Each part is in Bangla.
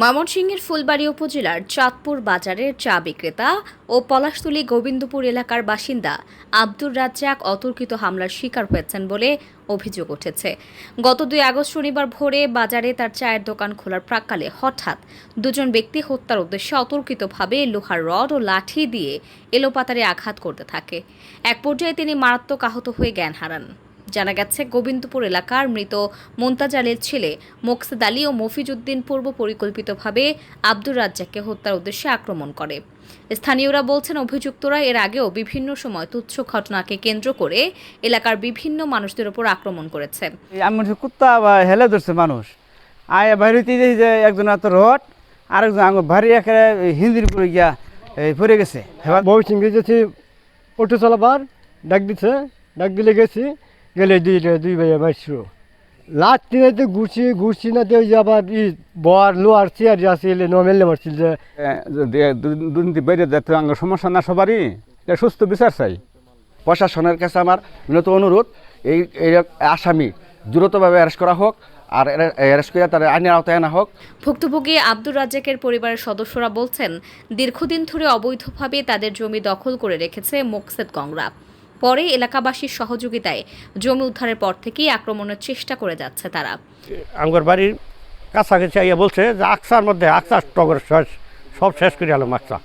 ময়মনসিংহের ফুলবাড়ী উপজেলার চাঁদপুর বাজারের চা বিক্রেতা ও পলাশতুলী গোবিন্দপুর এলাকার বাসিন্দা আব্দুর রাজ্জাক অতর্কিত হামলার শিকার হয়েছেন বলে অভিযোগ উঠেছে। গত দুই আগস্ট শনিবার ভোরে বাজারে তার চায়ের দোকান খোলার প্রাক্কালে হঠাৎ দুজন ব্যক্তি হত্যার উদ্দেশ্যে অতর্কিতভাবে লোহার রড ও লাঠি দিয়ে এলোপাতারে আঘাত করতে থাকে। এক পর্যায়ে তিনি মারাত্মক আহত হয়ে জ্ঞান হারান। জানা গেছে গোবিন্দপুর এলাকার মৃত মোন্তাজ আলীর ছেলে মোকসেদ আলী ও মফিজউদ্দিন পূর্ব পরিকল্পিতভাবে আব্দুর রাজ্জাককে হত্যার উদ্দেশ্যে আক্রমণ করে। স্থানীয়রা বলছেন অভিযুক্তরা এর আগেও বিভিন্ন সময় তুচ্ছ ঘটনাকে কেন্দ্র করে এলাকার বিভিন্ন মানুষদের উপর আক্রমণ করেছে। কুত্তা বা হেলে ধরছে মানুষ আয় বাইরেতে দেখি যে একজন এত রড আরেকজন আঙুল ভারী একেবারে হিন্দির উপরে গিয়া এই পড়ে গেছে। সঙ্গে গেছি অটো চালাবার ডাক দিছে ডাক দিলে গেছি। গেলে দুই দুই ভাইয়া মারছিল। লাস্ট দিনে তো ঘুরছি ঘুরছি না তো যে আবার ই বর লোয়ার চেয়ার যে আছে এলে নমেলে মারছিল যে দুর্নীতি বেড়ে যাতে আঙ্গ সমস্যা না সবারই? এটা সুস্থ বিচার চাই। প্রশাসনের কাছে আমার বিনত অনুরোধ এই এই আসামি দ্রুতভাবে অ্যারেস্ট করা হোক আর অ্যারেস্ট করে তার আইনের আওতায় আনা হোক। ভুক্তভোগী আব্দুর রাজ্জাকের পরিবারের সদস্যরা বলছেন দীর্ঘদিন ধরে অবৈধভাবে তাদের জমি দখল করে রেখেছে মোকসেদ গংরা পরে এলাকাবাসীর সহযোগিতায় জমি উদ্ধারের পর থেকেই আক্রমণের চেষ্টা করে যাচ্ছে তারা। আমার বাড়ির কাছাকাছি আইয়া বলছে যে আকসার মধ্যে আকসা টগর শেষ সব শেষ করে আলাম আকসা।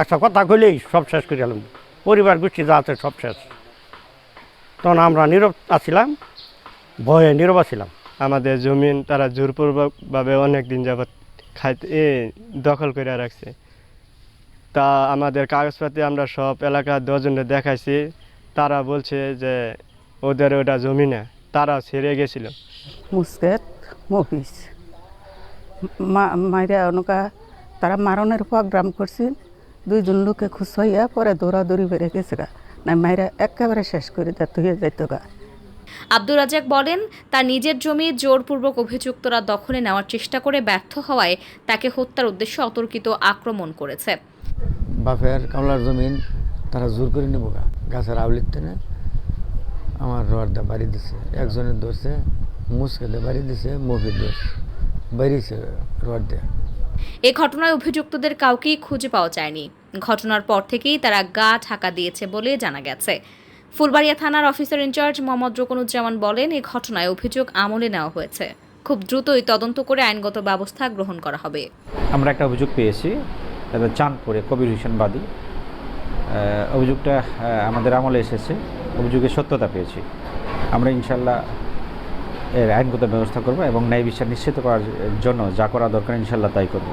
আকসা কথা কইলেই সব শেষ করে আলাম। পরিবার গোষ্ঠী যা আছে সব শেষ। তখন আমরা নীরব আছিলাম ভয়ে নীরব আছিলাম। আমাদের জমিন তারা জোরপূর্বকভাবে অনেক দিন যাবৎ খাইতে এ দখল করে রাখছে। তা আমাদের কাগজপাতি আমরা সব এলাকার দশজনে দেখাইছি। তারা বলছে যে ওদের ওটা জমি না তারা ছেড়ে গেছিল। মুসকেত মফিস মাইরা অনুকা তারা মারণের প্রোগ্রাম করছিল। দুইজন লোকে খুশ হইয়া পরে দৌড়াদৌড়ি বেড়ে গেছে গা না মাইরা একেবারে শেষ করে দেয় তুই যাইতো গা আব্দুর রাজ্জাক বলেন তার নিজের জমি জোরপূর্বক অভিযুক্তরা দখলে নেওয়ার চেষ্টা করে ব্যর্থ হওয়ায় তাকে হত্যার উদ্দেশ্যে অতর্কিত আক্রমণ করেছে। বাপের কামলার জমিন তারা জোর করে নেব গা। গাছের আউলির টেনে আমার রডটা বাড়ি দিছে। একজনের ধরছে মুসকেদে বাড়ি দিছে মফির দোষ বাড়িছে রড দিয়ে এ ঘটনায় অভিযুক্তদের কাউকেই খুঁজে পাওয়া যায়নি। ঘটনার পর থেকেই তারা গা ঢাকা দিয়েছে বলে জানা গেছে। ফুলবাড়িয়া থানার অফিসার ইনচার্জ মোহাম্মদ রকনুজ্জামান বলেন এই ঘটনায় অভিযোগ আমলে নেওয়া হয়েছে। খুব দ্রুতই তদন্ত করে আইনগত ব্যবস্থা গ্রহণ করা হবে। আমরা একটা অভিযোগ পেয়েছি। এটা চাঁদপুরে কবির হোসেন বাদী। অভিযোগটা আমাদের আমলে এসেছে। অভিযোগের সত্যতা পেয়েছি। আমরা ইনশাল্লাহ এর আইনগত ব্যবস্থা করব এবং ন্যায় বিচার নিশ্চিত করার জন্য যা করা দরকার ইনশাল্লাহ তাই করব।